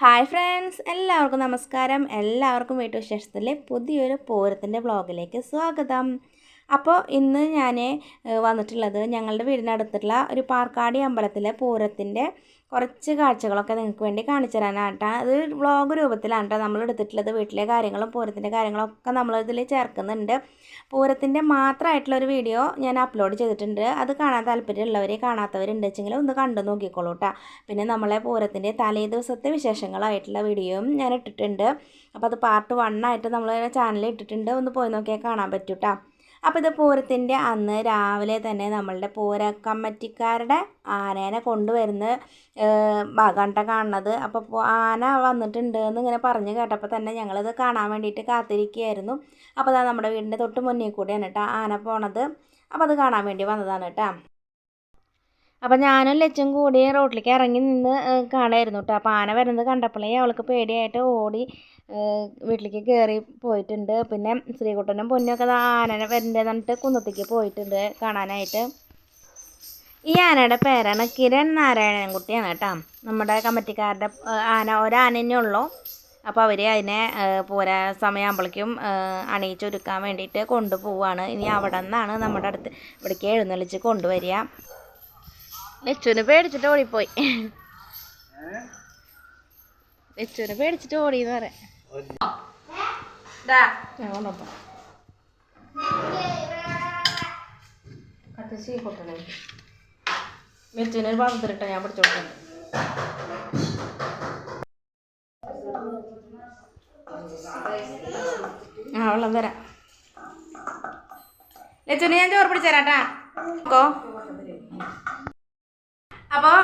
Hi friends എല്ലാവർക്കും നമസ്കാരം. എല്ലാവർക്കും വീട്ടുവിശേഷത്തിലെ പുതിയൊരു പൂരത്തിന്റെ വ്ളോഗിലേക്ക് സ്വാഗതം. അപ്പോൾ ഇന്ന് ഞാൻ വന്നിട്ടുള്ളത് ഞങ്ങളുടെ വീടിനടുത്തുള്ള ഒരു പാർക്കാടി അമ്പലത്തിലെ പൂരത്തിന്റെ കുറച്ച് കാഴ്ചകളൊക്കെ നിങ്ങൾക്ക് വേണ്ടി കാണിച്ചു തരാനായിട്ടാണ് അത് വ്ളോഗ് രൂപത്തിലാണ് കേട്ടോ. നമ്മൾ എടുത്തിട്ടുള്ളത് വീട്ടിലെ കാര്യങ്ങളും പൂരത്തിന്റെ കാര്യങ്ങളൊക്കെ നമ്മളിതിൽ ചേർക്കുന്നുണ്ട്. പൂരത്തിന്റെ മാത്രമായിട്ടുള്ള ഒരു വീഡിയോ ഞാൻ അപ്ലോഡ് ചെയ്തിട്ടുണ്ട്. അത് കാണാൻ താല്പര്യമുള്ളവർ കാണാത്തവരുണ്ട് വെച്ചെങ്കിൽ ഒന്ന് കണ്ടു നോക്കിക്കോളൂ കേട്ടോ. പിന്നെ നമ്മളെ പൂരത്തിന്റെ തലേ ദിവസത്തെ വിശേഷങ്ങളായിട്ടുള്ള വീഡിയോയും ഞാൻ ഇട്ടിട്ടുണ്ട്. അപ്പോൾ അത് പാർട്ട് വൺ ആയിട്ട് നമ്മൾ ചാനലിൽ ഇട്ടിട്ടുണ്ട്. ഒന്ന് പോയി നോക്കിയാൽ കാണാൻ പറ്റൂട്ടോ അപ്പോൾ ഇത് പൂരത്തിന്റെ അന്ന് രാവിലെ തന്നെ നമ്മളുടെ പൂര കമ്മിറ്റിക്കാരുടെ ആനേനെ കൊണ്ടുവരുന്ന കണ്ട കാണുന്നത്. അപ്പോൾ ആന വന്നിട്ടുണ്ട് എന്ന് ഇങ്ങനെ പറഞ്ഞ് കേട്ടപ്പോൾ തന്നെ ഞങ്ങളിത് കാണാൻ വേണ്ടിയിട്ട് കാത്തിരിക്കുകയായിരുന്നു. അപ്പോൾ അതാ നമ്മുടെ വീടിന്റെ തൊട്ട് മുന്നിൽ കൂടിയാണ് കേട്ടോ ആന പോണത്. അപ്പോൾ അത് കാണാൻ വേണ്ടി വന്നതാണ് കേട്ടോ. അപ്പോൾ ഞാനും ലച്ചും കൂടി റോട്ടിലേക്ക് ഇറങ്ങി നിന്ന് കാണായിരുന്നു കേട്ടോ. അപ്പോൾ ആന വരുന്നത് കണ്ടപ്പോഴേ അവൾക്ക് പേടിയായിട്ട് ഓടി വീട്ടിലേക്ക് കയറി പോയിട്ടുണ്ട്. പിന്നെ ശ്രീകുട്ടനും പൊന്നൊക്കെ ദാ ആനനെ വരണ്ടേ പറഞ്ഞിട്ട് കുന്നത്തേക്ക് പോയിട്ടുണ്ട് കാണാനായിട്ട്. ഈ ആനയുടെ പേരാണ് കിരൺ നാരായണൻകുട്ടിയാണ് കേട്ടോ. നമ്മുടെ കമ്മിറ്റിക്കാരുടെ ആന ഒരാന ഉള്ളു. അപ്പോൾ അവർ അതിനെ പോരാ സമയമാകുമ്പോഴേക്കും അണിയിച്ചൊരുക്കാൻ വേണ്ടിയിട്ട് കൊണ്ടുപോവാണ്. ഇനി അവിടെ നിന്നാണ് നമ്മുടെ അടുത്ത് ഇവിടേക്ക് എഴുന്നള്ളിച്ച് കൊണ്ടുവരിക. ലച്ചുവിനെ പേടിച്ചിട്ട് ഓടിപ്പോയി. ലച്ചുവിനെ പേടിച്ചിട്ട് ഓടിയെന്ന് പറയാം. കത്തിച്ച് കൊട്ടണേ ലച്ചുവിന് ഒരു പാത്രത്തിലിട്ടോ ഞാൻ പിടിച്ചോട്ടുണ്ട് ആ വെള്ളം തരാം. ഞാൻ ചോറ് പിടിച്ചു തരാട്ടാ കോ അപ്പോൾ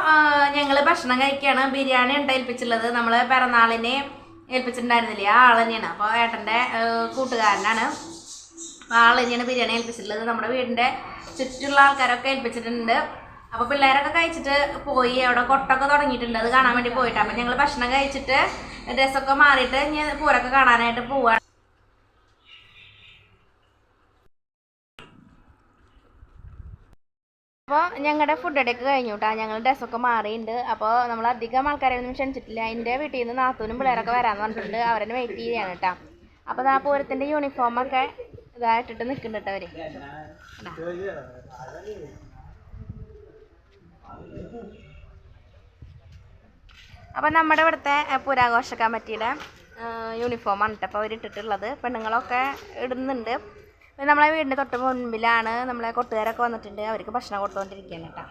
ഞങ്ങൾ ഭക്ഷണം കഴിക്കുകയാണ് ബിരിയാണി ഉണ്ടേൽപ്പിച്ചുള്ളത് നമ്മൾ നമ്മൾ പിറന്നാളിന് ഏൽപ്പിച്ചിട്ടുണ്ടായിരുന്നില്ലേ. ആ ആൾ അപ്പോൾ ഏട്ടന്റെ കൂട്ടുകാരനാണ്. അപ്പോൾ ആൾ തന്നെയാണ് ബിരിയാണി ഏൽപ്പിച്ചിട്ടുള്ളത്. നമ്മുടെ വീടിന്റെ ചുറ്റുള്ള ആൾക്കാരൊക്കെ ഏൽപ്പിച്ചിട്ടുണ്ട്. അപ്പോൾ പിള്ളേരൊക്കെ കഴിച്ചിട്ട് പോയി. അവിടെ കൊട്ടൊക്കെ തുടങ്ങിയിട്ടുണ്ട്. അത് കാണാൻ വേണ്ടി പോയിട്ടാണ്. അപ്പോൾ ഞങ്ങൾ ഭക്ഷണം കഴിച്ചിട്ട് ഡ്രസ്സൊക്കെ മാറിയിട്ട് ഇനി പൂരൊക്കെ കാണാനായിട്ട് പോവാണ് അപ്പോൾ ഞങ്ങളുടെ ഫുഡ് ഇടയ്ക്ക് കഴിഞ്ഞു കേട്ടോ ഞങ്ങൾ ഡ്രസ്സൊക്കെ മാറിയിട്ടുണ്ട് അപ്പോൾ നമ്മൾ അധികം ആൾക്കാരെയൊന്നും ക്ഷണിച്ചിട്ടില്ല. എന്റെ വീട്ടിൽ നിന്ന് നാത്തൂനും പിള്ളേരൊക്കെ വരാമെന്ന് പറഞ്ഞിട്ടുണ്ട്. അവരെ വെയിറ്റ് ചെയ്യുകയാണ് കേട്ടോ അപ്പോൾ ആ പൂരത്തിന്റെ യൂണിഫോമൊക്കെ ഇതായിട്ടിട്ട് നിൽക്കുന്നുണ്ട് അവർ അപ്പം നമ്മുടെ ഇവിടുത്തെ പൂരാഘോഷ കമ്മിറ്റിയുടെ യൂണിഫോമാണ് കേട്ടോ അപ്പോൾ അവർ ഇട്ടിട്ടുള്ളത് പെണ്ണുങ്ങളൊക്കെ ഇടുന്നുണ്ട്. നമ്മളെ വീടിന്റെ തൊട്ട് മുൻപിലാണ് നമ്മളെ കൊട്ടുകാരൊക്കെ വന്നിട്ടുണ്ട്. അവർക്ക് ഭക്ഷണം കൊടുത്തുകൊണ്ടിരിക്കുകയാണ് കേട്ടോ.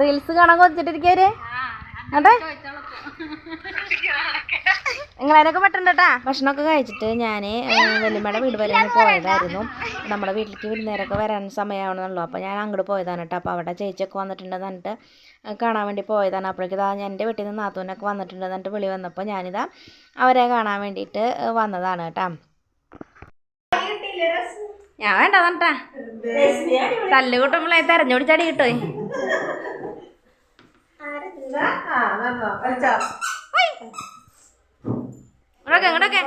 റീൽസ് കാണാൻ കൊതിച്ചിട്ടിരിക്കവര്? അതെ നിങ്ങളതിനൊക്കെ പെട്ടെണ്ടട്ടാ ഭക്ഷണമൊക്കെ കഴിച്ചിട്ട് ഞാൻ വെല്ലുമ്മയുടെ വീട് വരെ പോയതായിരുന്നു. നമ്മുടെ വീട്ടിലേക്ക് വിരുന്നേരൊക്കെ വരാൻ സമയമാണെന്നുള്ളൂ അപ്പോൾ ഞാൻ അങ്ങോട്ട് പോയതാണ് കേട്ടോ. അപ്പോൾ അവിടെ ചേച്ചിയൊക്കെ വന്നിട്ടുണ്ടെന്ന് പറഞ്ഞിട്ട് കാണാൻ വേണ്ടി പോയതാണ്. അപ്പോഴേക്കും ഇതാ ഞാൻ എന്റെ വീട്ടിൽ നിന്ന് നാത്തൂനൊക്കെ വന്നിട്ടുണ്ടെന്ന് പറഞ്ഞിട്ട് വിളി വന്നപ്പോൾ ഞാനിതാ അവരെ കാണാൻ വേണ്ടിയിട്ട് വന്നതാണ് കേട്ടോ. ഞാൻ വേണ്ട കേട്ടാ തല്ല് കൂട്ടുമ്പോളേ തെരഞ്ഞു പിടിച്ചടി കിട്ടുമേ ഇങ്ങോട്ടൊക്കെ ഇങ്ങോട്ടൊക്കെ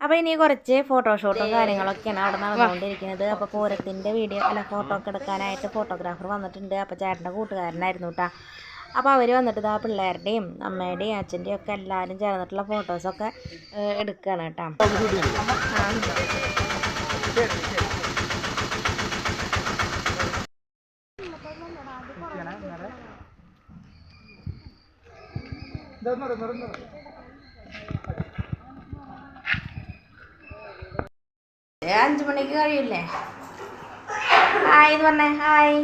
അപ്പോൾ ഇനി കുറച്ച് ഫോട്ടോഷൂട്ടും കാര്യങ്ങളൊക്കെയാണ് അവിടെ നടന്നുകൊണ്ടിരിക്കുന്നത്. അപ്പോൾ പൂരത്തിന്റെ വീഡിയോ അല്ല ഫോട്ടോ ഒക്കെ എടുക്കാനായിട്ട് ഫോട്ടോഗ്രാഫർ വന്നിട്ടുണ്ട്. അപ്പോൾ ചേട്ടന്റെ കൂട്ടുകാരനായിരുന്നു കേട്ടോ അപ്പോൾ അവർ വന്നിട്ട് ഇതാ പിള്ളേരുടെയും അമ്മയുടെയും അച്ഛന്റെയും ഒക്കെ എല്ലാവരും ചേർന്നിട്ടുള്ള ഫോട്ടോസൊക്കെ എടുക്കാണ് എടുക്കുകയാണ് കേട്ടോ ആ ഏ, അഞ്ച് മണിക്ക് കഴിയില്ലേ ഹായ് എന്ന് പറഞ്ഞേ ഹായ്.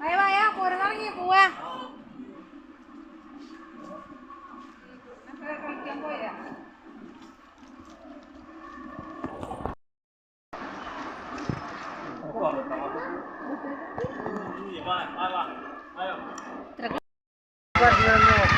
വായ വായ പോരാ പോവാ no, no.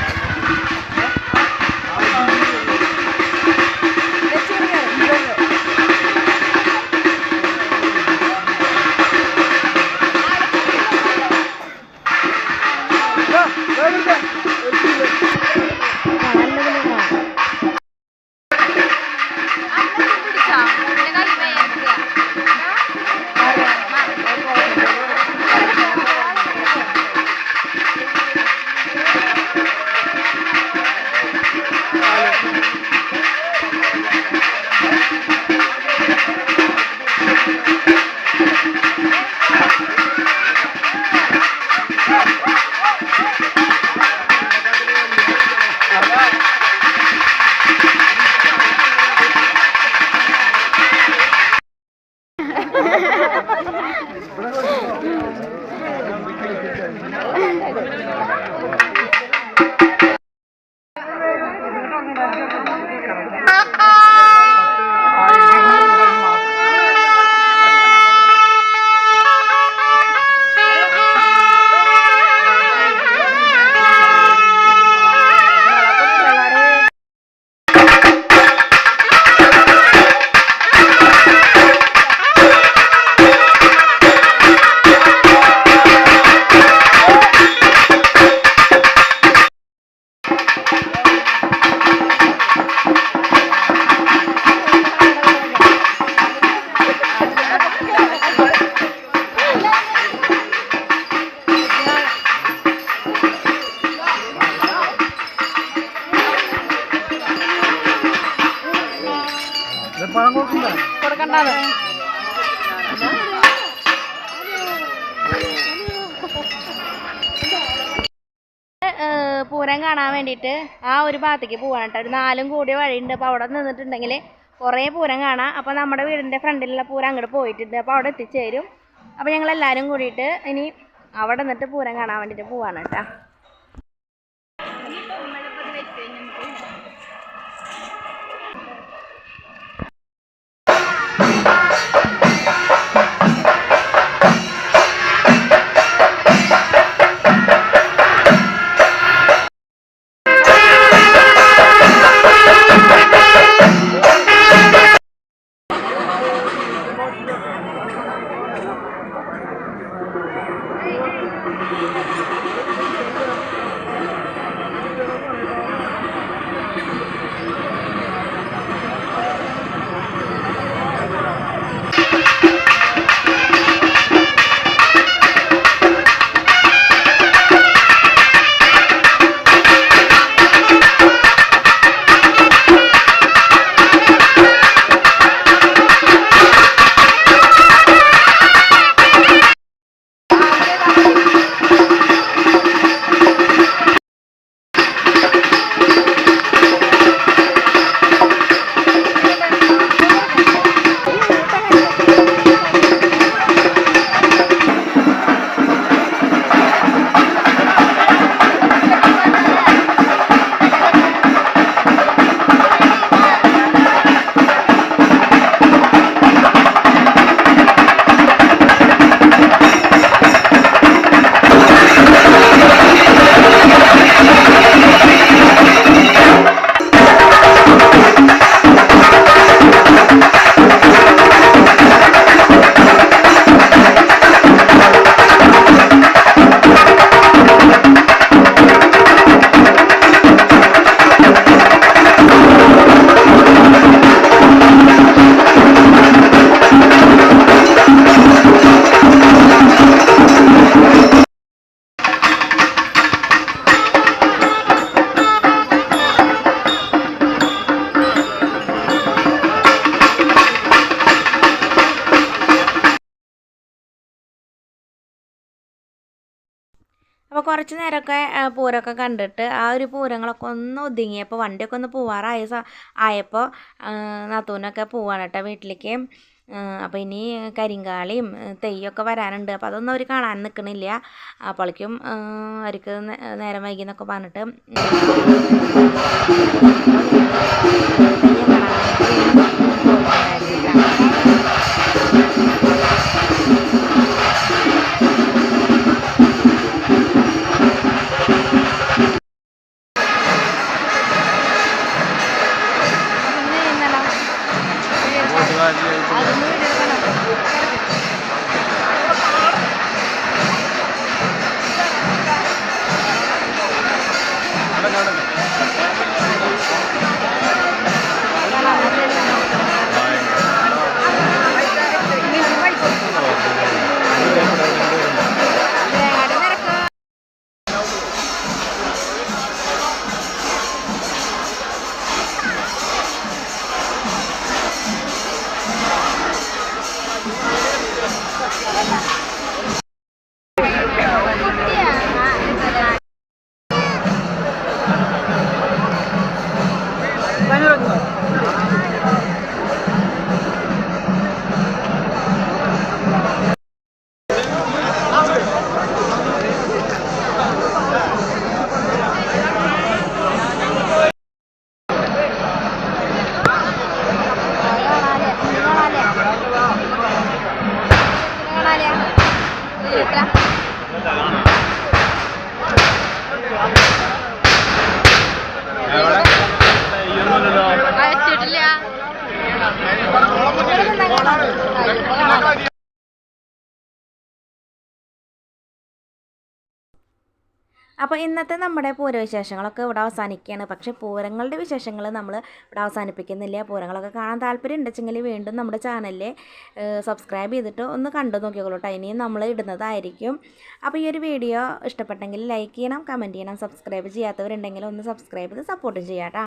പൂരം കാണാൻ വേണ്ടിയിട്ട് ആ ഒരു ഭാഗത്തേക്ക് പോവാണ് കേട്ടോ. ഒരു നാലും കൂടിയ വഴിയുണ്ട്. അപ്പോൾ അവിടെ നിന്നിട്ടുണ്ടെങ്കിൽ കുറേ പൂരം കാണാം. അപ്പോൾ നമ്മുടെ വീടിന്റെ ഫ്രണ്ടിലുള്ള പൂരം അങ്ങോട്ട് പോയിട്ടുണ്ട്. അപ്പോൾ അവിടെ എത്തിച്ചേരും. അപ്പോൾ ഞങ്ങൾ എല്ലാവരും കൂടിയിട്ട് ഇനി അവിടെ നിന്നിട്ട് പൂരം കാണാൻ വേണ്ടിയിട്ട് പോവാണ് കേട്ടോ. അപ്പോൾ കുറച്ച് നേരമൊക്കെ പൂരമൊക്കെ കണ്ടിട്ട് ആ ഒരു പൂരങ്ങളൊക്കെ ഒന്ന് ഒതുങ്ങിയപ്പോൾ വണ്ടിയൊക്കെ ഒന്ന് പോവാറായ ആയപ്പോൾ നാത്തൂനൊക്കെ പോവാണ് കേട്ടോ വീട്ടിലേക്ക്. അപ്പോൾ ഇനി കരിങ്കാളിയും തെയ്യൊക്കെ വരാനുണ്ട്. അപ്പോൾ അതൊന്നും അവർ കാണാൻ നിൽക്കണില്ല അപ്പോഴേക്കും അവർക്ക് നേരം വൈകി എന്നൊക്കെ പറഞ്ഞിട്ട് കാണാൻ അപ്പോൾ ഇന്നത്തെ നമ്മുടെ പൂരവിശേഷങ്ങളൊക്കെ ഇവിടെ അവസാനിക്കുകയാണ്. പക്ഷേ പൂരങ്ങളുടെ വിശേഷങ്ങൾ നമ്മൾ ഇവിടെ അവസാനിപ്പിക്കുന്നില്ല. പൂരങ്ങളൊക്കെ കാണാൻ താല്പര്യം ഉണ്ടെച്ചെങ്കിൽ വീണ്ടും നമ്മുടെ ചാനലിൽ സബ്സ്ക്രൈബ് ചെയ്തിട്ട് ഒന്ന് കണ്ടു നോക്കിക്കോളൂ കേട്ടോ ഇനിയും നമ്മൾ ഇടുന്നതായിരിക്കും. അപ്പോൾ ഈ ഒരു വീഡിയോ ഇഷ്ടപ്പെട്ടെങ്കിൽ ലൈക്ക് ചെയ്യണം കമന്റ് ചെയ്യണം സബ്സ്ക്രൈബ് ചെയ്യാത്തവരുണ്ടെങ്കിൽ ഒന്ന് സബ്സ്ക്രൈബ് ചെയ്ത് സപ്പോർട്ടും ചെയ്യാം